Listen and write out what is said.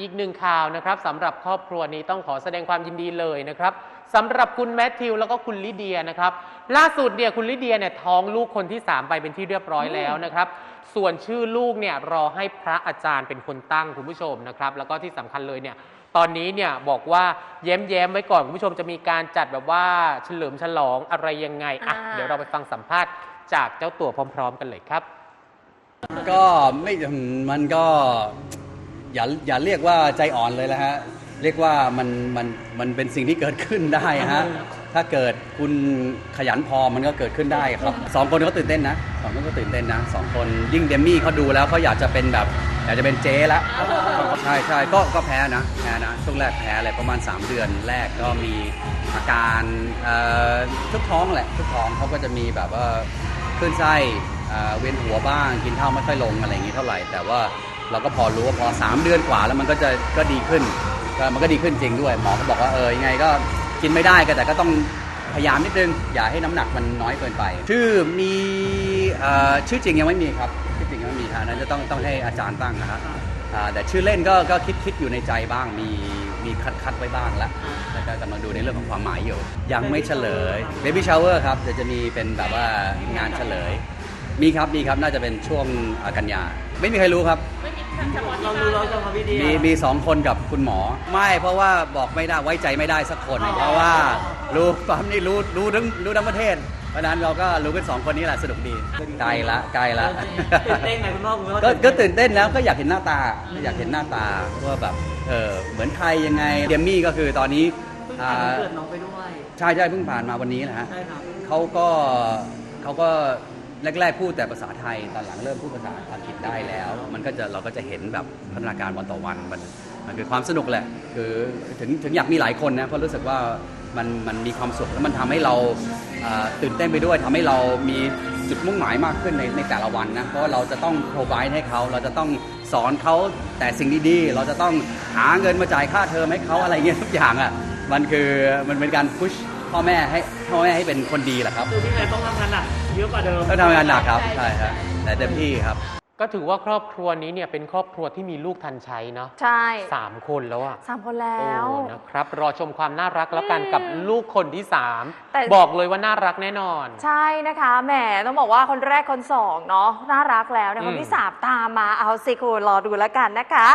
อีกหนึ่งข่าวนะครับสำหรับครอบครัวนี้ต้องขอแสดงความยินดีเลยนะครับสำหรับคุณแมทธิวแล้วก็คุณลิเดียนะครับล่าสุดเนี่ยคุณลิเดียเนี่ยท้องลูกคนที่ 3 ไปเป็นที่เรียบร้อยแล้วนะครับ ส่วนชื่อลูกเนี่ยรอให้พระอาจารย์เป็นคนตั้งคุณผู้ชมนะครับ แล้วก็ที่สำคัญเลยเนี่ยตอนนี้เนี่ยบอกว่าแย้มๆไว้ก่อนคุณผู้ชมจะมีการจัดแบบว่าเฉลิมฉลองอะไรยังไงอะอ่าเดี๋ยวเราไปฟังสัมภาษณ์จากเจ้าตัวพร้อม ๆ กันเลยครับ ก็ไม่มันก็ อย่าอย่าเรียกว่าใจอ่อนเลยละฮะเรียกว่ามันมันมันเป็นสิ่งที่เกิดขึ้นได้ฮะถ้าเกิดคุณขยันพอมันก็เกิดขึ้นได้ครับสองคนเขาตื่นเต้นนะสองคนก็ตื่นเต้นนะสองคนยิ่งเดมมี่เขาดูแล้วเขาอยากจะเป็นแบบอยากจะเป็นเจ๊แล้วใช่ใช่ก็ก็แพ้นะแพ้นะช่วงแรกแพ้เลยประมาณ 3 เดือนแรกก็มีอาการเอ่อทุกท้องแหละทุกท้องเขาก็จะมีแบบว่าคลื่นไส้เอ่อเวียนหัวบ้างกินข้าวไม่ค่อยลงอะไรอย่างนี้เท่าไหร่แต่ว่า เราก็พอรู้ว่าพอ 3 เดือนกว่าแล้วมันก็จะก็ดีขึ้นก็มันก็ดีขึ้นจริงด้วยหมอก็บอกว่าเออยังไงก็กินไม่ได้ก็แต่ก็ต้องพยายามนิดนึง อย่าให้น้ำหนักมันน้อยเกินไป ชื่อมีออชื่อจริงยังไม่มีครับชื่อจริงยังไม่มีฮะนั้นจะต้องต้องให้อาจารย์ตั้งนะฮะอ่าแต่ชื่อเล่นก็ก็คิดคิดอยู่ในใจบ้างมีมีคัดคัดไว้บ้างแล้วแล้วก็กำลังดูในเรื่องของความหมายอยู่ ยังไม่เฉลย Baby Shower ครับเดี๋ยวจะมีเป็นแบบว่างานเฉลย มีครับมีครับน่าจะเป็นช่วงกันยาไม่มีใครรู้ครับ เราดูเราจะทำวิดีมีมีสองคนกับคุณหมอ ไม่เพราะว่าบอกไม่ได้ไว้ใจไม่ได้สักคน เพราะว่ารู้ความนี่รู้รู้ทั้งรู้ทั้งประเทศเพราะฉะนั้นเราก็รู้กันสองคนนี้แหละสนุกดีใกล้ละใกล้ละตื่นเต้นไหมคุณพ่อคุณพ่อก็ก็ตื่นเต้นนะก็อยากเห็นหน้าตาอยากเห็นหน้าตาว่าแบบเออเหมือนใครยังไงเดมมี่ก็คือตอนนี้เพิ่งอ่าผ่านวันเกิดน้องไปด้วยใช่ใช่เพิ่งผ่านมาวันนี้นะฮะใช่ครับเขาก็เขาก็ แรก ๆ พูดแต่ภาษาไทยตอนหลังเริ่มพูดภาษาอังกฤษได้แล้ว มันก็จะเราก็จะเห็นแบบพัฒนาการวันต่อวันมันมันคือความสนุกแหละ คือถึงถึงอยากมีหลายคนนะเพราะรู้สึกว่ามันมันมีความสุขแล้วมันทำให้เราตื่นเต้นไปด้วยทำให้เรามีจุดมุ่งหมายมากขึ้นในในแต่ละวันนะเพราะเราจะต้อง provide ให้เขาเราจะต้องสอนเขาแต่สิ่งดีๆ เราจะต้องหาเงินมาจ่ายค่าเทอมให้เขาอะไรเงี้ยทุกอย่างอะมันคือมันเป็นการพุช พ่อแม่ให้พ่อแม่ให้เป็นคนดีแหละครับคือพี่แม่ต้องทำงานหนักเยอะกว่าเดิมต้องทำงานหนักครับใช่ครับแต่เต็มที่ครับ ก็ถือว่าครอบครัวนี้เนี่ยเป็นครอบครัวที่มีลูกทันใช้เนาะใช่สามคนแล้วอะสามคนแล้วโอ้นะครับ รอชมความน่ารักแล้วกันกับลูกคนที่แต่3บอกเลยว่าน่ารักแน่นอน ใช่นะคะแหมต้องบอกว่าคนแรกคนสองเนาะน่ารักแล้วเนี่ยอืมคนที่สามตามมาเอาสิคุณรอดูแล้วกันนะคะ